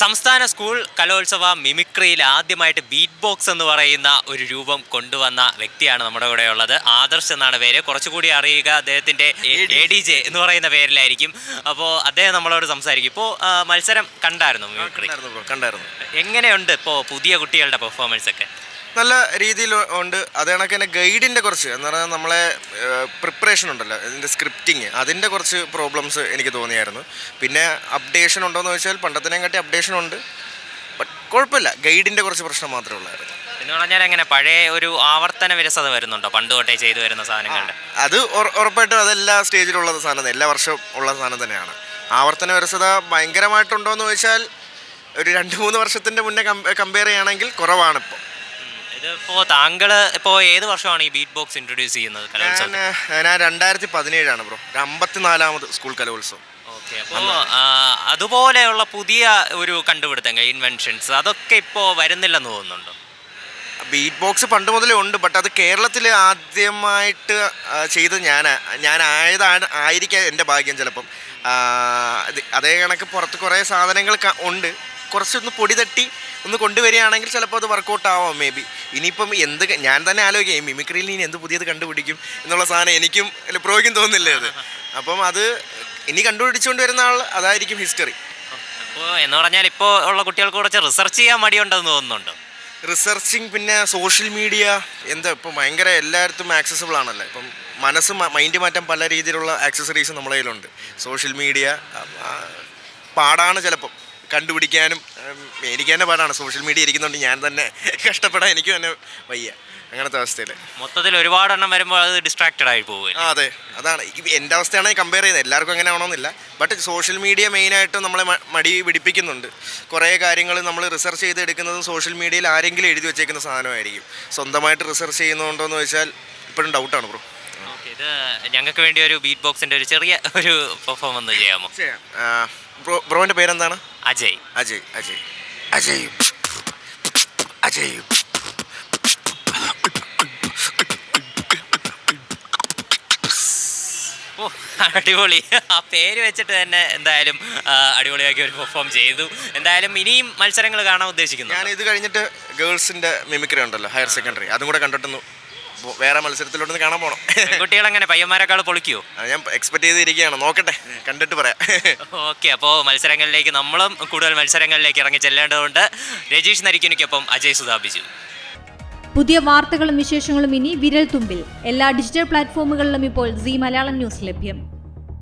സംസ്ഥാന സ്കൂൾ കലോത്സവ മിമിക്രിയിൽ ആദ്യമായിട്ട് ബീറ്റ് ബോക്സ് എന്ന് പറയുന്ന ഒരു രൂപം കൊണ്ടുവന്ന വ്യക്തിയാണ് നമ്മുടെ കൂടെ ഉള്ളത്. ആദർശ് എന്നാണ് പേര്. കുറച്ചുകൂടി അറിയുക അദ്ദേഹത്തിന്റെ എ ഡി ജെ എന്ന് പറയുന്ന പേരിലായിരിക്കും. അപ്പോൾ അദ്ദേഹം നമ്മളോട് സംസാരിക്കും. ഇപ്പോൾ മത്സരം കണ്ടായിരുന്നു മിമിക്രി? കണ്ടായിരുന്നു എങ്ങനെയുണ്ട് ഇപ്പോൾ പുതിയ കുട്ടികളുടെ പെർഫോമൻസ് ഒക്കെ? നല്ല രീതിയിൽ ഉണ്ട്. അത് കണക്ക് തന്നെ ഗൈഡിന്റെ കുറച്ച്. എന്ന് പറഞ്ഞാൽ നമ്മളെ പ്രിപ്പറേഷൻ ഉണ്ടല്ലോ. ഇതിന്റെ സ്ക്രിപ്റ്റിങ് അതിന്റെ കുറച്ച് പ്രോബ്ലംസ് എനിക്ക് തോന്നിയായിരുന്നു. പിന്നെ അപ്ഡേഷൻ ഉണ്ടോയെന്ന് ചോദിച്ചാൽ പണ്ടത്തിനെയും കാട്ടി അപ്ഡേഷൻ ഉണ്ട്. ബട്ട് കുഴപ്പമില്ല. ഗൈഡിന്റെ കുറച്ച് പ്രശ്നം മാത്രമേ ഉള്ളായിരുന്നു. എന്ന് പറഞ്ഞാൽ എങ്ങനെ? പഴയ ഒരു ആവർത്തന വിരസത വരുന്നുണ്ടോ? പണ്ട് തൊട്ടേ ചെയ്തു വരുന്ന സാധനങ്ങളുടെ. അത് ഉറ- ഉറപ്പായിട്ടും അതെല്ലാ സ്റ്റേജിലുള്ള സാധനം എല്ലാ വർഷവും ഉള്ള സാധനം തന്നെയാണ്. ആവർത്തന വിരസത ഭയങ്കരമായിട്ടുണ്ടോ എന്ന് ചോദിച്ചാൽ ഒരു രണ്ട് മൂന്ന് വർഷത്തിന്റെ മുന്നേ കമ്പയർ ചെയ്യുകയാണെങ്കിൽ കുറവാണ് ഇപ്പോൾ ഇതിപ്പോ താങ്കൾ ഇപ്പോ ഏത് വർഷമാണ് ഈ ബീറ്റ് ബോക്സ് ഇൻട്രൊഡ്യൂസ് ചെയ്യുന്നത് ഞാൻ കലോത്സവം ഞാൻ രണ്ടായിരത്തി പതിനേഴാണ് ബ്രോ. അമ്പത്തിനാലാമത് സ്കൂൾ കലോത്സവം. ഓക്കെ അപ്പോൾ അതുപോലെയുള്ള പുതിയ ഒരു കണ്ടുപിടുത്തങ്ങൾ ഇൻവെൻഷൻസ് അതൊക്കെ ഇപ്പോൾ വരുന്നില്ലെന്ന് തോന്നുന്നുണ്ടോ? ബീറ്റ് ബോക്സ് പണ്ട് മുതലേ ഉണ്ട് ബട്ട് അത് കേരളത്തിൽ ആദ്യമായിട്ട് ആ, ഞാൻ ഞാൻ ഞാനായതാണ് ആയിരിക്കാം എന്റെ ഭാഗ്യം ചിലപ്പം. ആ, ഇത് അതേ കണക്ക് പുറത്ത് കുറേ സാധനങ്ങൾ ക- ഉണ്ട്. കുറച്ചൊന്ന് പൊടി തട്ടി ഒന്ന് കൊണ്ടുവരികയാണെങ്കിൽ ചിലപ്പോൾ അത് വർക്കൗട്ട് ആവാം മേ ബി ഇനിയിപ്പം എന്ത് ഞാൻ തന്നെ ആലോചിക്കാം മിമിക്രിയിൽ ഇനി എന്ത് പുതിയത് കണ്ടുപിടിക്കും എന്നുള്ള സാധനം എനിക്കും പ്രോയ്ക്കും തോന്നുന്നില്ലേ അത്? അപ്പം അത് ഇനി കണ്ടുപിടിച്ചുകൊണ്ട് വരുന്ന ആൾ അതായിരിക്കും ഹിസ്റ്ററി അപ്പോൾ എന്ന് പറഞ്ഞാൽ ഇപ്പോൾ ഉള്ള കുട്ടികൾക്ക് കുറച്ച് റിസർച്ച് ചെയ്യാൻ മടിയുണ്ടെന്ന് തോന്നുന്നുണ്ട്? റിസർച്ചിങ് പിന്നെ സോഷ്യൽ മീഡിയ എന്താ ഇപ്പോൾ ഭയങ്കര എല്ലായിടത്തും ആക്സസിബിൾ ആണല്ലോ. ഇപ്പം മനസ്സ് മൈൻഡ് മാറ്റാൻ പല രീതിയിലുള്ള ആക്സസറീസ് നമ്മുടെ കയ്യിലുണ്ട്. സോഷ്യൽ മീഡിയ പാടാണ് ചിലപ്പം. കണ്ടുപിടിക്കാനും എനിക്ക് തന്നെ പാടാണ്. സോഷ്യൽ മീഡിയ ഇരിക്കുന്നുണ്ട് ഞാൻ തന്നെ കഷ്ടപ്പെടാൻ എനിക്ക് തന്നെ വയ്യ അങ്ങനത്തെ അവസ്ഥയിൽ മൊത്തത്തിൽ ഒരുപാടെണ്ണം വരുമ്പോൾ അത് ഡിസ്ട്രാക്റ്റഡ് ആയി പോകും ആ അതെ. അതാണ്. എന്റെ അവസ്ഥയാണ് കമ്പയർ ചെയ്യുന്നത്. എല്ലാവർക്കും അങ്ങനെ ആവണമെന്നില്ല. ബട്ട് സോഷ്യൽ മീഡിയ മെയിനായിട്ട് നമ്മളെ മടി പിടിപ്പിക്കുന്നുണ്ട്. കുറേ കാര്യങ്ങൾ നമ്മൾ റിസർച്ച് ചെയ്തെടുക്കുന്നതും സോഷ്യൽ മീഡിയയിൽ ആരെങ്കിലും എഴുതി വെച്ചേക്കുന്ന സാധനമായിരിക്കും. സ്വന്തമായിട്ട് റിസർച്ച് ചെയ്യുന്നുണ്ടോ എന്ന് വെച്ചാൽ ഇപ്പോഴും ഡൗട്ടാണ് ബ്രോ ഇത് ഞങ്ങൾക്ക് വേണ്ടി ഒരു ബീറ്റ് ബോക്സിന്റെ ഒരു ചെറിയ ഒരു പെർഫോമൻസ് ചെയ്യാമോ? ബ്രോ ബ്രോന്റെ പേരെന്താണ്? അജയ്. അജയ് അജയ്. അജയ്. അജയ്. ഓ അടിപൊളി. ആ പേര് വെച്ചിട്ട് തന്നെ എന്തായാലും അടിപൊളിയാക്കി ഒരു പെർഫോം ചെയ്തു. എന്തായാലും ഇനിയും മത്സരങ്ങൾ കാണാൻ ഉദ്ദേശിക്കുന്നു ഞാൻ ഇത് കഴിഞ്ഞിട്ട് ഗേൾസിന്റെ മിമിക്രി ഉണ്ടല്ലോ ഹയർ സെക്കൻഡറി അതും കൂടെ കണ്ടിട്ടൊന്ന് വേറെ മത്സരത്തിലോട്ടൊന്ന് കാണാൻ പോകണം കുട്ടികൾ അങ്ങനെ പയ്യന്മാരെക്കാൾ പൊളിക്കുവോ? അത് ഞാൻ എക്സ്പെക്ട് ചെയ്തിരിക്കുകയാണ്. നോക്കട്ടെ കണ്ടിട്ട് പറയാം. ഓക്കെ അപ്പോൾ മത്സരങ്ങളിലേക്ക് നമ്മളും കൂടുതൽ മത്സരങ്ങളിലേക്ക് ഇറങ്ങി ചെല്ലേണ്ടതുണ്ട്. രജീഷ് നരിക്കുനിക്കൊപ്പം അജയ് സുധാബിജു പുതിയ വാർത്തകളും വിശേഷങ്ങളും ഇനി വിരൽ തുമ്പിൽ എല്ലാ ഡിജിറ്റൽ പ്ലാറ്റ്ഫോമുകളിലും ഇപ്പോൾ സി മലയാളം ന്യൂസ് ലഭ്യം.